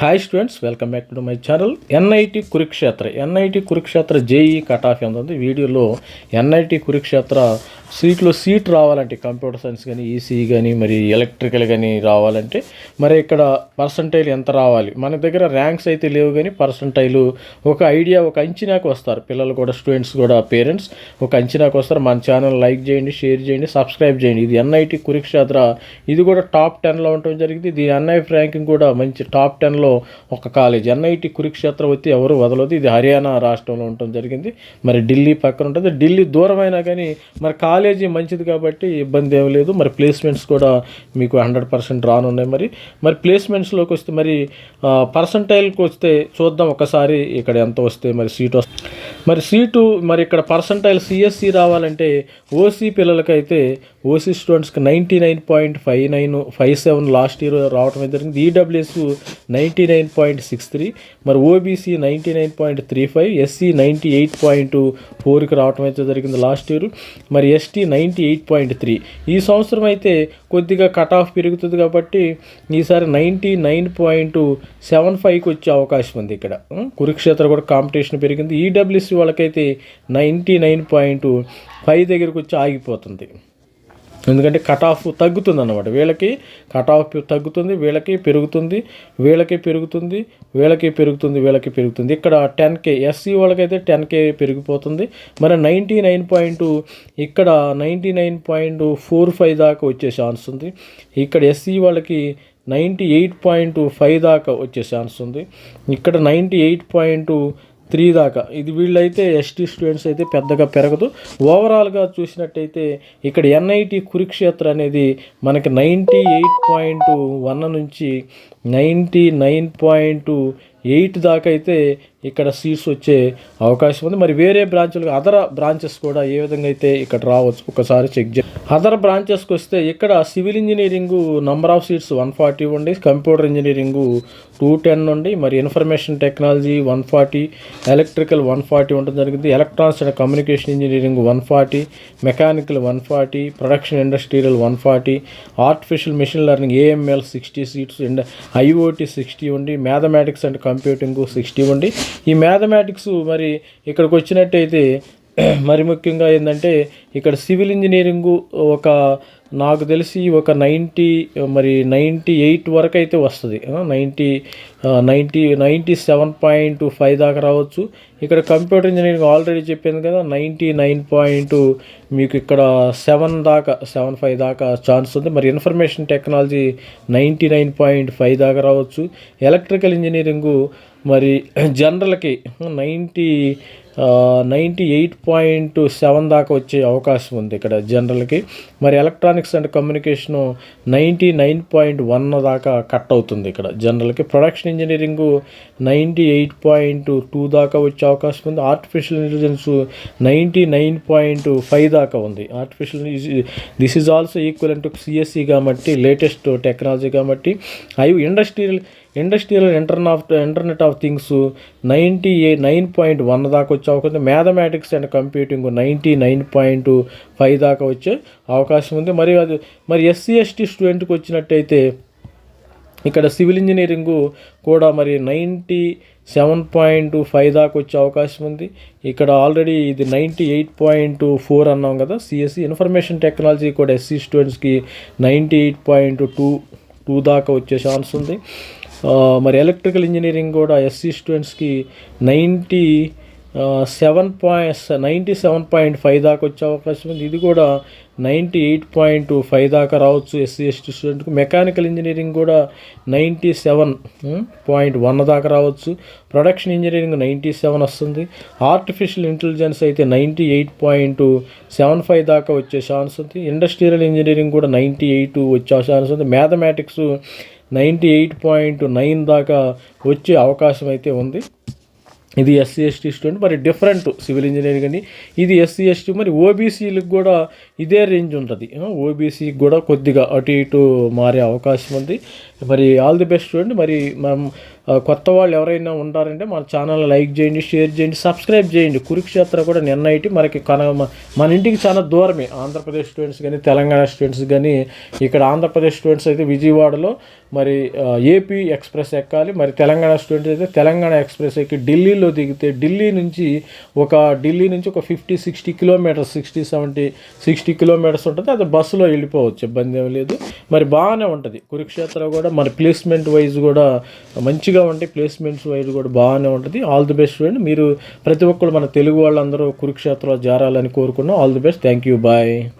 Hi students welcome back to my channel NIT Kurukshetra NIT Kurukshetra JEE cut off ఎంత ఉంది. వీడియోలో NIT Kurukshetra సీట్లో seat రావాలంటే computer science కానీ ఈసీ కానీ మరి ఎలక్ట్రికల్ కానీ రావాలంటే మరి ఇక్కడ పర్సంటైల్ ఎంత రావాలి? మన దగ్గర ర్యాంక్స్ అయితే లేవు కానీ పర్సంటైలు ఒక ఐడియా ఒక అంచనాకు వస్తారు. పిల్లలు కూడా స్టూడెంట్స్ కూడా పేరెంట్స్ ఒక అంచనాకు వస్తారు. మన ఛానల్ లైక్ చేయండి షేర్ చేయండి సబ్స్క్రైబ్ చేయండి. ఇది ఎన్ఐటి కురుక్షేత్ర. ఇది కూడా టాప్ టెన్లో ఉండటం జరిగింది. దీని ఎన్ఐఎఫ్ ర్యాంకింగ్ కూడా మంచి టాప్ టెన్లో ఒక కాలేజ్. ఎన్ఐటి కురుక్షేత్ర వచ్చి ఎవరు వదలదు. ఇది హర్యానా రాష్ట్రంలో ఉండటం జరిగింది. మరి ఢిల్లీ పక్కన ఉంటుంది. ఢిల్లీ దూరమైనా కానీ మరి కాలేజ్ కాలేజీ మంచిది కాబట్టి ఇబ్బంది ఏం లేదు. మరి ప్లేస్మెంట్స్ కూడా మీకు హండ్రెడ్ పర్సెంట్ రానున్నాయి. మరి మరి ప్లేస్మెంట్స్లోకి వస్తే మరి పర్సంటైల్కి వస్తే చూద్దాం. ఒకసారి ఇక్కడ ఎంత వస్తే మరి సీట్ వస్తే. మరి సీటు మరి ఇక్కడ పర్సంటైల్ సిఎస్సి రావాలంటే ఓసీ పిల్లలకైతే ఓసీ స్టూడెంట్స్కి ninety nine point five nine five seven last year రావడం జరిగింది. EWS ninety nine point six three మరి OBC ninety nine point three five SC ninety eight point ఫోర్కి రావడం అయితే జరిగింది లాస్ట్ ఇయర్. మరి ST ninety eight point three. ఈ సంవత్సరం అయితే కొద్దిగా కట్ ఆఫ్ పెరుగుతుంది కాబట్టి ఈసారి నైంటీ నైన్ పాయింట్ సెవెన్ ఫైవ్కి వచ్చే అవకాశం ఉంది ఇక్కడ. కురుక్షేత్ర కూడా కాంపిటీషన్ పెరిగింది. ఈడబ్ల్యూసీ వాళ్ళకైతే నైంటీ నైన్ పాయింట్ ఫైవ్ దగ్గరికి వచ్చి ఆగిపోతుంది. ఎందుకంటే కట్ ఆఫ్ తగ్గుతుంది అన్నమాట వీళ్ళకి కట్ ఆఫ్ తగ్గుతుంది వీళ్ళకి పెరుగుతుంది వీళ్ళకి పెరుగుతుంది వీళ్ళకి పెరుగుతుంది వీళ్ళకి పెరుగుతుంది. ఇక్కడ టెన్ కే ఎస్సీ వాళ్ళకైతే టెన్ కే పెరిగిపోతుంది. మరి నైంటీ నైన్ పాయింట్ ఇక్కడ ninety nine point four five దాకా వచ్చే ఛాన్స్ ఉంది. ఇక్కడ ఎస్సీ వాళ్ళకి నైంటీ ఎయిట్ పాయింట్ ఫైవ్ దాకా వచ్చే ఛాన్స్ ఉంది. ఇక్కడ నైంటీ ఎయిట్ పాయింట్ త్రీ దాకా. ఇది వీళ్ళైతే ఎస్టీ స్టూడెంట్స్ అయితే పెద్దగా పెరగదు. ఓవరాల్గా చూసినట్టయితే ఇక్కడ ఎన్ఐటి కురుక్షేత్ర అనేది మనకి నైంటీ ఎయిట్ పాయింట్ వన్ నుంచి నైంటీ నైన్ పాయింట్ ఎయిట్ దాకా అయితే ఇక్కడ సీట్స్ వచ్చే అవకాశం ఉంది. మరి వేరే బ్రాంచ్లు అదర్ బ్రాంచెస్ కూడా ఏ విధంగా అయితే ఇక్కడ రావచ్చు ఒకసారి చెక్ చే అదర్ బ్రాంచెస్కి వస్తే ఇక్కడ civil engineering number of seats one forty ఉండి కంప్యూటర్ ఇంజనీరింగ్ టూ టెన్ ఉండి మరి information technology one forty electrical one forty ఉండడం జరిగింది. Electronics and communication engineering one forty mechanical one forty production industrial one forty artificial machine learning AML sixty seats and IOT sixty ఉండి mathematics and computing sixty ఉండి ఈ mathematics మరి ఇక్కడికి వచ్చినట్టయితే మరి ముఖ్యంగా ఏంటంటే ఇక్కడ సివిల్ ఇంజనీరింగు ఒక నాకు తెలిసి ఒక నైంటీ మరి నైంటీ ఎయిట్ వరకు అయితే వస్తుంది ninety ninety ninety seven point five దాకా రావచ్చు. ఇక్కడ కంప్యూటర్ ఇంజనీరింగ్ ఆల్రెడీ చెప్పాను కదా నైంటీ నైన్ పాయింట్ మీకు ఇక్కడ సెవెన్ దాకా సెవెన్ ఫైవ్ దాకా ఛాన్స్ ఉంది. మరి information technology ninety nine point five దాకా రావచ్చు. ఎలక్ట్రికల్ ఇంజనీరింగు మరి జనరల్కి ninety ninety eight point seven దాకా వచ్చే అవకాశం ఉంది ఇక్కడ జనరల్కి. మరి electronics and communication ninety nine point one దాకా కట్ అవుతుంది ఇక్కడ జనరల్కి. Production engineering ninety eight point two దాకా వచ్చే అవకాశం ఉంది. Artificial intelligence ninety nine point five దాకా ఉంది. Artificial this is also equal to CSC కాబట్టి లేటెస్ట్ టెక్నాలజీ కాబట్టి. అవి industrial industrial intern of internet of things ninety a nine point one దాకా వచ్చే అవకాశం mathematics and computing ninety nine point five దాకా వచ్చే అవకాశం ఉంది. మరి అది మరి ఎస్సీ ఎస్టీ స్టూడెంట్కి వచ్చినట్టయితే ఇక్కడ సివిల్ ఇంజనీరింగు కూడా మరి నైంటీ సెవెన్ పాయింట్ ఫైవ్ దాకా వచ్చే అవకాశం ఉంది. ఇక్కడ ఆల్రెడీ ఇది నైంటీ ఎయిట్ పాయింట్ ఫోర్ అన్నాం కదా సిఎస్సి ఇన్ఫర్మేషన్ టెక్నాలజీ కూడా ఎస్సీ స్టూడెంట్స్కి ninety eight point two two దాకా వచ్చే ఛాన్స్ ఉంది. మరి ఎలక్ట్రికల్ ఇంజనీరింగ్ కూడా ఎస్సీ స్టూడెంట్స్కి ninety seven point ninety seven point five దాకా వచ్చే అవకాశం ఉంది. ఇది కూడా నైంటీ ఎయిట్ పాయింట్ ఫైవ్ దాకా రావచ్చు ఎస్సీ ఎస్టీ స్టూడెంట్కి మెకానికల్ ఇంజనీరింగ్ కూడా నైంటీ సెవెన్ పాయింట్ వన్ దాకా రావచ్చు. ప్రొడక్షన్ ఇంజనీరింగ్ నైంటీ సెవెన్ వస్తుంది. ఆర్టిఫిషియల్ ఇంటెలిజెన్స్ అయితే ninety eight point seven five దాకా వచ్చే ఛాన్స్ ఉంది. ఇండస్ట్రియల్ ఇంజనీరింగ్ కూడా నైంటీ ఎయిట్ వచ్చే ఛాన్స్ ఉంది. Mathematics ninety eight point nine దాకా వచ్చే అవకాశం అయితే ఉంది. ఇది ఎస్సీ ఎస్టీ స్టూడెంట్ మరి డిఫరెంట్ సివిల్ ఇంజనీరింగ్ అని ఇది ఎస్సీ ఎస్టీ మరి ఓబీసీలకు కూడా ఇదే రేంజ్ ఉంటుంది. ఓబీసీకి కూడా కొద్దిగా అటు ఇటు మారే అవకాశం ఉంది. మరి ఆల్ ది బెస్ట్ స్టూడెంట్. మరి మనం కొత్త వాళ్ళు ఎవరైనా ఉంటారంటే మన ఛానల్ లైక్ చేయండి షేర్ చేయండి సబ్స్క్రైబ్ చేయండి. కురుక్షేత్ర కూడా నిన్న మనకి కన మన ఇంటికి చాలా దూరమే. ఆంధ్రప్రదేశ్ స్టూడెంట్స్ కానీ తెలంగాణ స్టూడెంట్స్ కానీ ఇక్కడ ఆంధ్రప్రదేశ్ స్టూడెంట్స్ అయితే విజయవాడలో మరి ఏపీ ఎక్స్ప్రెస్ ఎక్కాలి. మరి తెలంగాణ స్టూడెంట్స్ అయితే తెలంగాణ ఎక్స్ప్రెస్ ఎక్కి ఢిల్లీలో దిగితే ఢిల్లీ నుంచి ఒక ఢిల్లీ నుంచి ఒక fifty sixty kilometres sixty seventy sixty kilometres ఉంటుంది. అది బస్సులో వెళ్ళిపోవచ్చు. ఇబ్బంది ఏం లేదు. మరి బాగానే ఉంటుంది. కురుక్షేత్ర కూడా మరి ప్లేస్మెంట్ వైజ్ కూడా మంచిగా ఉంటాయి ప్లేస్మెంట్స్ వైజ్ కూడా బాగానే ఉంటుంది. ఆల్ ది బెస్ట్ స్టూడెంట్ మీరు ప్రతి ఒక్కరు మన తెలుగు వాళ్ళందరూ కురుక్షేత్రంలో చేరాలని కోరుకున్నాం all the best thank you bye